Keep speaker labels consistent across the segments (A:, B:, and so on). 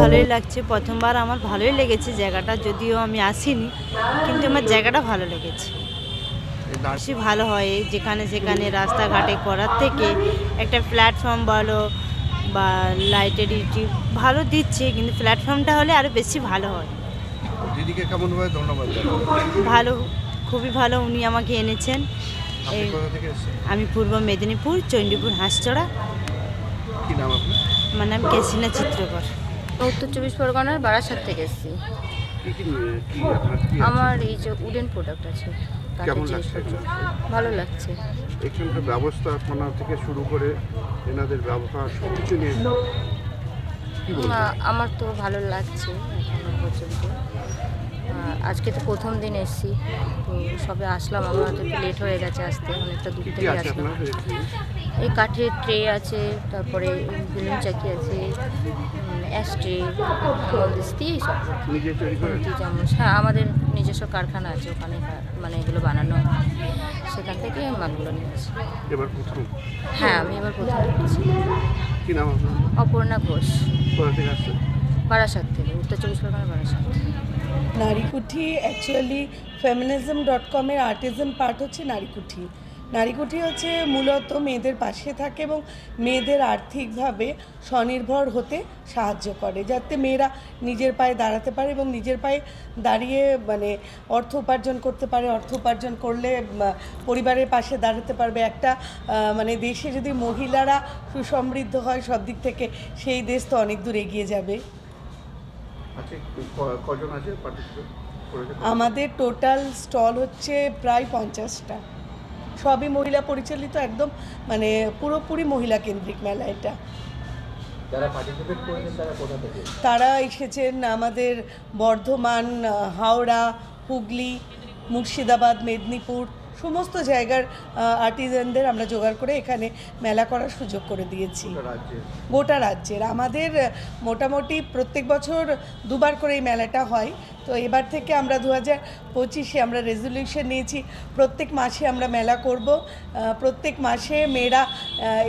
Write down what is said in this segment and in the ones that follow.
A: ভালোই লাগছে। প্রথমবার আমার ভালোই লেগেছে জায়গাটা, যদিও আমি আসিনি, কিন্তু আমার জায়গাটা ভালো লেগেছে। বেশি ভালো হয় যেখানে সেখানে রাস্তাঘাটে করার থেকে একটা প্ল্যাটফর্ম বলো বা লাইটের ইটি ভালো দিচ্ছে কিন্তু প্ল্যাটফর্মটা হলে আরও বেশি ভালো হয়।
B: দিদিকে কেমনভাবে ধন্যবাদ
A: ভালো খুবই ভালো উনি আমাকে এনেছেন। আমি পূর্ব মেদিনীপুর চণ্ডীপুর হাঁসচড়া।
B: কি নাম আপনার?
A: আমার নাম কেসিনা চিত্রকর।
C: উত্তর চব্বিশ পরগনার বারাসাত থেকে এসেছি? আমার এই যে উডেন প্রোডাক্ট আছে।
B: কেমন লাগছে?
C: ভালো লাগছে।
B: এখানকার ব্যবস্থাপনা থেকে শুরু করে এনাদের ব্যবহার সব কিছু নিয়ে
C: আমার তো ভালো লাগছে এখনও পর্যন্ত। আজকে তো প্রথম দিন এসছি তো সবে আসলাম। আমার তো একটু লেট হয়ে গেছে আসতে অনেকটা দূর থেকে আসলাম? এই কাঠের ট্রে আছে তারপরে বেলুন চাকি আছে অ্যাস্ট্রে মন্দির দিয়েই সব। চামচ হ্যাঁ আমাদের নিজস্ব কারখানা আছে ওখানে মানে এগুলো বানানো হয়। সেখান থেকে মালগুলো নিয়ে আসি।
B: এবার প্রথম?
C: হ্যাঁ আমি এবার প্রথম
B: কি নাম
C: অপর্ণা ঘোষ। বারাসাত থেকে Uttar Chabbish Pargana Barasat.
D: Narikuthi actually feminism dot কমের আর্টিজম পার্ট হচ্ছে নারীকুঠি। নারীকুঠি হচ্ছে মূলত মেয়েদের পাশে থাকে এবং মেয়েদের আর্থিকভাবে স্বনির্ভর হতে সাহায্য করে যাতে মেয়েরা নিজের পায়ে দাঁড়াতে পারে এবং নিজের পায়ে দাঁড়িয়ে মানে অর্থ উপার্জন করতে পারে। অর্থ উপার্জন করলে পরিবারের পাশে দাঁড়াতে পারবে। একটা মানে দেশে যদি মহিলারা সুসমৃদ্ধ হয় সব দিক থেকে সেই দেশ তো অনেক দূর এগিয়ে যাবে।
B: আচ্ছা
D: আমাদের টোটাল স্টল হচ্ছে প্রায় পঞ্চাশটা। সবই মহিলা পরিচালিত একদম মানে পুরোপুরি মহিলা কেন্দ্রিক মেলা এটা।
E: তারা
D: এসেছেন আমাদের বর্ধমান হাওড়া হুগলি মুর্শিদাবাদ মেদিনীপুর। সমস্ত জায়গার আর্টিজানদের আমরা জোগাড় করে এখানে মেলা করার সুযোগ করে দিয়েছি।
B: গোটা
D: রাজ্যের। আমাদের মোটামুটি প্রত্যেক বছর দুবার করে এই মেলাটা হয়। তো এবার থেকে আমরা দু হাজার পঁচিশে আমরা রেজলিউশন নিয়েছি প্রত্যেক মাসে আমরা মেলা করব। প্রত্যেক মাসে মেয়েরা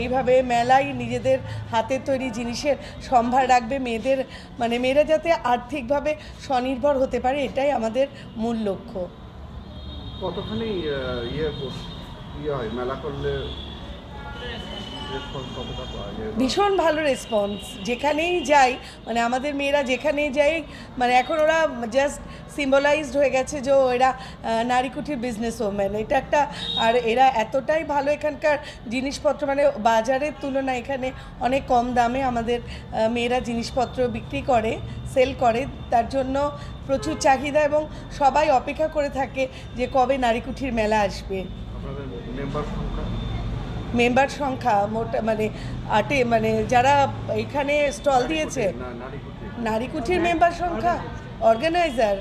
D: এইভাবে মেলায় নিজেদের হাতের তৈরি জিনিসের সম্ভার রাখবে। মেয়েদের মানে মেয়েরা যাতে আর্থিকভাবে স্বনির্ভর হতে পারে এটাই আমাদের মূল লক্ষ্য।
B: কতখানি ইয়ে ইয়ে হয় মেলা করলে
D: ভীষণ ভালো রেসপন্স যেখানেই যাই মানে আমাদের মেয়েরা যেখানেই যাই মানে এখন ওরা জাস্ট সিম্বলাইজড হয়ে গেছে যে ও এরা আহ, নারীকুঠির বিজনেস ওম্যান এটা একটা আর এরা এতটাই ভালো এখানকার জিনিসপত্র মানে বাজারের তুলনায় এখানে অনেক কম দামে আমাদের মেয়েরা জিনিসপত্র বিক্রি করে সেল করে। তার জন্য প্রচুর চাহিদা এবং সবাই অপেক্ষা করে থাকে যে কবে নারীকুঠির মেলা আসবে।
B: মেম্বার সংখ্যা?
D: মেম্বার সংখ্যা মোটা মানে আটে মানে যারা এখানে স্টল দিয়েছে।
B: নারী কুঠির
D: নারীকুঠির মেম্বার সংখ্যা অর্গানাইজার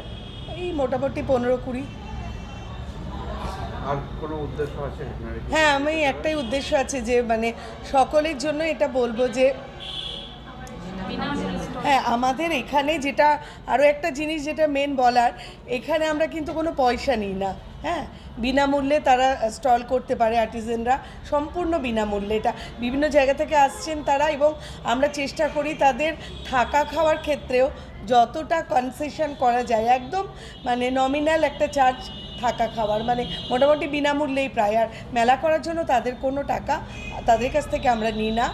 D: এই মোটামুটি পনেরো কুড়ি। হ্যাঁ আমি একটাই উদ্দেশ্য আছে যে মানে সকলের জন্য এটা বলব যে হ্যাঁ আমাদের এখানে যেটা আরও একটা জিনিস যেটা মেন বলার, এখানে আমরা কিন্তু কোনো পয়সা নিই না। হ্যাঁ বিনামূল্যে তারা স্টল করতে পারে আর্টিজেনরা সম্পূর্ণ বিনামূল্যে। এটা বিভিন্ন জায়গা থেকে আসছেন তারা এবং আমরা চেষ্টা করি তাদের থাকা খাওয়ার ক্ষেত্রেও যতটা কনসেশন করা যায়, একদম মানে নমিনাল একটা চার্জ থাকা খাওয়ার মানে মোটামুটি বিনামূল্যেই প্রায়। আর মেলা করার জন্য তাদের কোনো টাকা তাদের কাছ থেকে আমরা নিই না।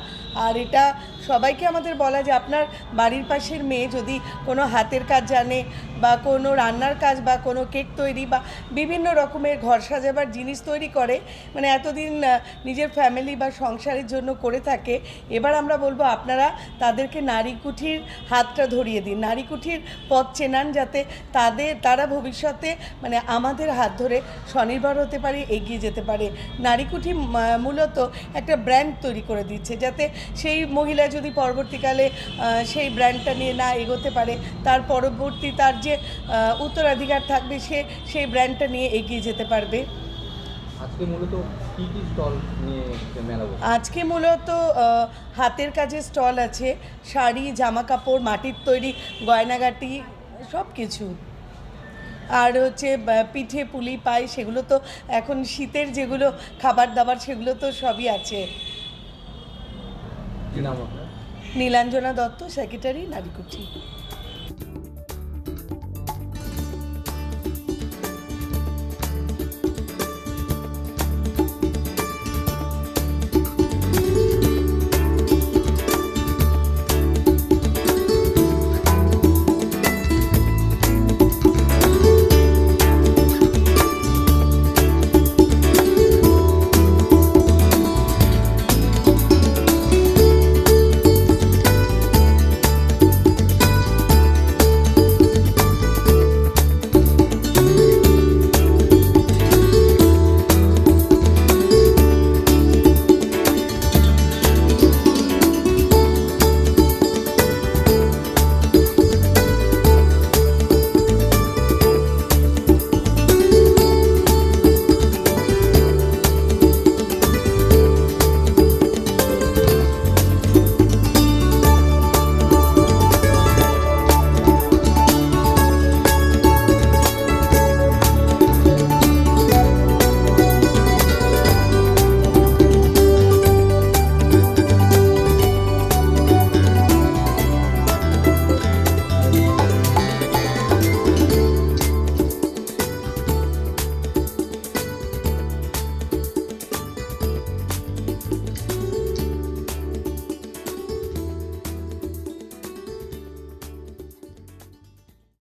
D: আর এটা সবাইকে আমাদের বলা যে আপনার বাড়ির পাশের মেয়ে যদি কোনো হাতের কাজ জানে বা কোনো রান্নার কাজ বা কোনো কেক তৈরি বা বিভিন্ন রকমের ঘর সাজাবার জিনিস তৈরি করে মানে এতদিন নিজের ফ্যামিলি বা সংসারের জন্য করে থাকে, এবার আমরা বলব আপনারা তাদেরকে নারী কুঠির হাতটা ধরিয়ে দিন নারী কুঠির পথ চেনান যাতে তাদের, তারা ভবিষ্যতে মানে আমাদের হাত ধরে স্বনির্ভর হতে পারে, এগিয়ে যেতে পারে। নারী কুঠি মূলত একটা ব্র্যান্ড তৈরি করে দিচ্ছে, যাতে সেই মহিলা যদি পরবর্তীকালে সেই ব্র্যান্ডটা নিয়ে না এগোতে পারে তার পরবর্তী তার যে উত্তরাধিকার থাকবে সে সেই ব্র্যান্ডটা নিয়ে এগিয়ে যেতে পারবে।
E: আজকে মূলত কি কি স্টল নিয়ে মেলা
D: আজকে মূলত হাতের কাজের স্টল আছে শাড়ি জামা কাপড় মাটির তৈরি গয়নাগাটি সব কিছু আর হচ্ছে পিঠে পুলি পাই সেগুলো তো এখন শীতের যেগুলো খাবার দাবার সেগুলো তো সবই আছে। নীলাঞ্জনা দত্ত সেক্রেটারি নারীকুঠি